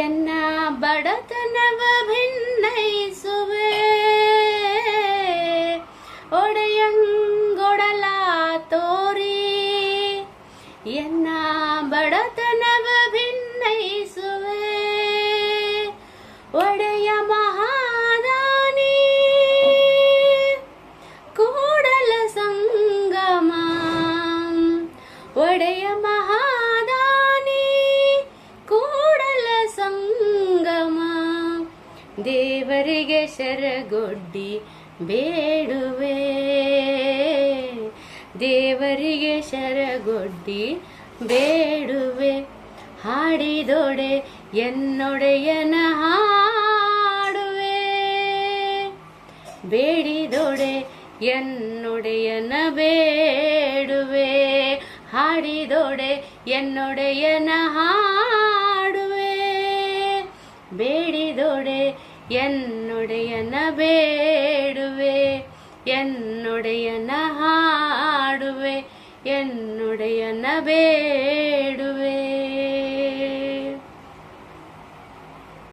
ಎನ್ನ ಬಡತನವ ಭಿನ್ನಯಿಸುವೆ ದೇವರಿಗೆ ಶರಗೊಡ್ಡಿ ಬೇಡುವೆ. ದೇವರಿಗೆ ಶರಗೊಡ್ಡಿ ಬೇಡುವೆ. ಹಾಡಿದೊಡೆ ಎನ್ನೊಡೆಯನ ಹಾಡುವೆ. ಬೇಡಿದೊಡೆ ಎನ್ನೊಡೆಯನ ಬೇಡುವೆ. ಹಾಡಿದೊಡೆ ಎನ್ನೊಡೆಯನ ಹಾಡುವೆ. ಬೇಡಿದೊಡೆ ಎನ್ನೊಡೆಯನ ಬೇಡುವೆ ಎನ್ನೊಡೆಯನ ಹಾಡುವೆ ಎನ್ನೊಡೆಯನ ಬೇಡುವೆ.